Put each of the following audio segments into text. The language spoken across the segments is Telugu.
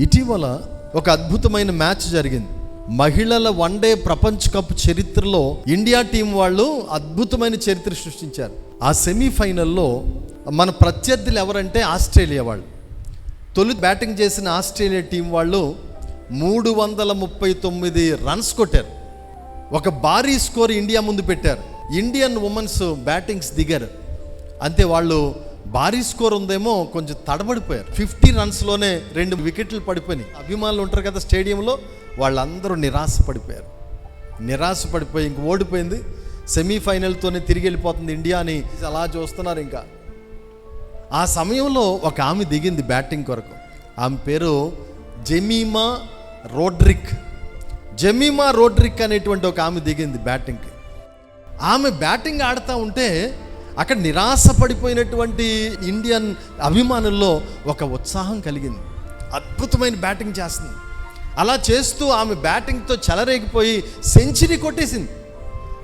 ఇటీవల ఒక అద్భుతమైన మ్యాచ్ జరిగింది. మహిళల వన్డే ప్రపంచ కప్ చరిత్రలో ఇండియా టీం వాళ్ళు అద్భుతమైన చరిత్ర సృష్టించారు. ఆ సెమీఫైనల్లో మన ప్రత్యర్థులు ఎవరంటే ఆస్ట్రేలియా వాళ్ళు. తొలి బ్యాటింగ్ చేసిన ఆస్ట్రేలియా టీం వాళ్ళు మూడు వందల ముప్పై తొమ్మిది రన్స్ కొట్టారు. ఒక భారీ స్కోర్ ఇండియా ముందు పెట్టారు. ఇండియన్ ఉమెన్స్ బ్యాటింగ్స్ దిగారు. అంతే వాళ్ళు భారీ స్కోర్ ఉందేమో కొంచెం తడబడిపోయారు. ఫిఫ్టీ రన్స్లోనే రెండు వికెట్లు పడిపోయినాయి. అభిమానులు ఉంటారు కదా స్టేడియంలో వాళ్ళందరూ నిరాశ పడిపోయారు. నిరాశ పడిపోయి ఇంక ఓడిపోయింది. సెమీఫైనల్తోనే తిరిగి వెళ్ళిపోతుంది ఇండియా అని అలా చూస్తున్నారు ఇంకా. ఆ సమయంలో ఒక ఆమె దిగింది బ్యాటింగ్ కొరకు. ఆమె పేరు జెమీమా రోడ్రిక్. జెమీమా రోడ్రిక్ అనేటువంటి ఒక ఆమె దిగింది బ్యాటింగ్కి. ఆమె బ్యాటింగ్ ఆడుతూ ఉంటే అక్కడ నిరాశపడిపోయినటువంటి ఇండియన్ అభిమానుల్లో ఒక ఉత్సాహం కలిగింది. అద్భుతమైన బ్యాటింగ్ చేస్తుంది. అలా చేస్తూ ఆమె బ్యాటింగ్తో చెలరేగిపోయి సెంచరీ కొట్టేసింది.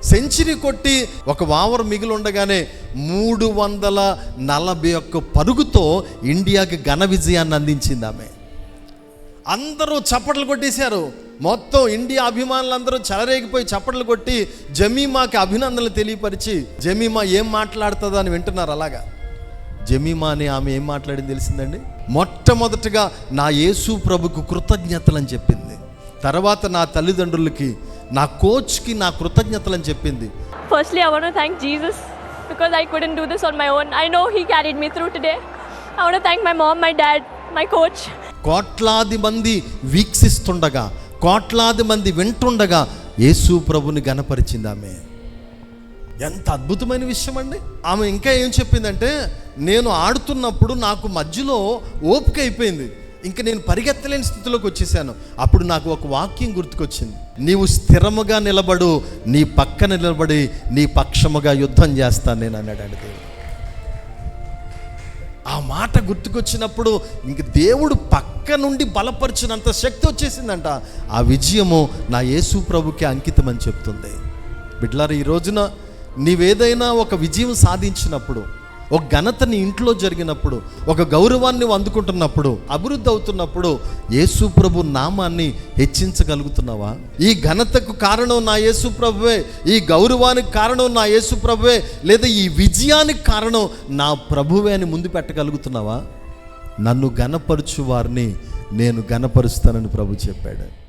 సెంచరీ కొట్టి ఒక ఓవర్ మిగిలి ఉండగానే మూడు వందల నలభై ఒక్క పరుగుతో ఇండియాకి ఘన విజయాన్ని అందించింది ఆమె. అందరూ చప్పట్లు కొట్టేశారు. మొత్తం ఇండియా అభిమానులందరూ చెలరేగిపోయి చప్పట్లు కొట్టి జమీమాకి అభినందనలు తెలియపరిచి జమీమా ఏం మాట్లాడుతుందో అని వింటున్నారు అలాగా జమీమా అని ఆమె ఏం మాట్లాడింది తెలిసిందండి మొట్టమొదటగా నా యేసు ప్రభుకు కృతజ్ఞతలు అని చెప్పింది తర్వాత నా తల్లిదండ్రులకి నా కోచ్కి నా కృతజ్ఞతలు అని చెప్పింది thank Jesus because I couldn't do this on my own. I know He carried me through today. I want to thank my mom, my dad, my coach. కోట్లాది మంది వీక్షిస్తుండగా కోట్లాది మంది వింటుండగా యేసు ప్రభుని గనపరిచింది ఆమె. ఎంత అద్భుతమైన విషయం అండి. ఆమె ఇంకా ఏం చెప్పిందంటే నేను ఆడుతున్నప్పుడు నాకు మధ్యలో ఓపిక అయిపోయింది. ఇంకా నేను పరిగెత్తలేని స్థితిలోకి వచ్చేసాను. అప్పుడు నాకు ఒక వాక్యం గుర్తుకొచ్చింది. నీవు స్థిరముగా నిలబడు నీ పక్కన నిలబడి నీ పక్షముగా యుద్ధం చేస్తాను నేను అన్నాడు దేవుడు. మాట గుర్తుకొచ్చినప్పుడు ఇంక దేవుడు పక్క నుండి బలపరిచినంత శక్తి వచ్చేసిందంట. ఆ విజయము నా యేసు ప్రభుకి అంకితం అని చెప్తుంది. బిడ్లారు ఈ రోజున నీవేదైనా ఒక విజయం సాధించినప్పుడు ఒక ఘనతని ఇంట్లో జరిగినప్పుడు ఒక గౌరవాన్ని అందుకుంటున్నప్పుడు అభివృద్ధి అవుతున్నప్పుడు యేసు ప్రభు నామాన్ని హెచ్చించగలుగుతున్నావా? ఈ ఘనతకు కారణం నా యేసు ప్రభువే ఈ గౌరవానికి కారణం నా యేసు ప్రభువే లేదా ఈ విజయానికి కారణం నా ప్రభువే అని ముందు పెట్టగలుగుతున్నావా? నన్ను గనపరచు వారిని నేను గనపరుస్తానని ప్రభు చెప్పాడు.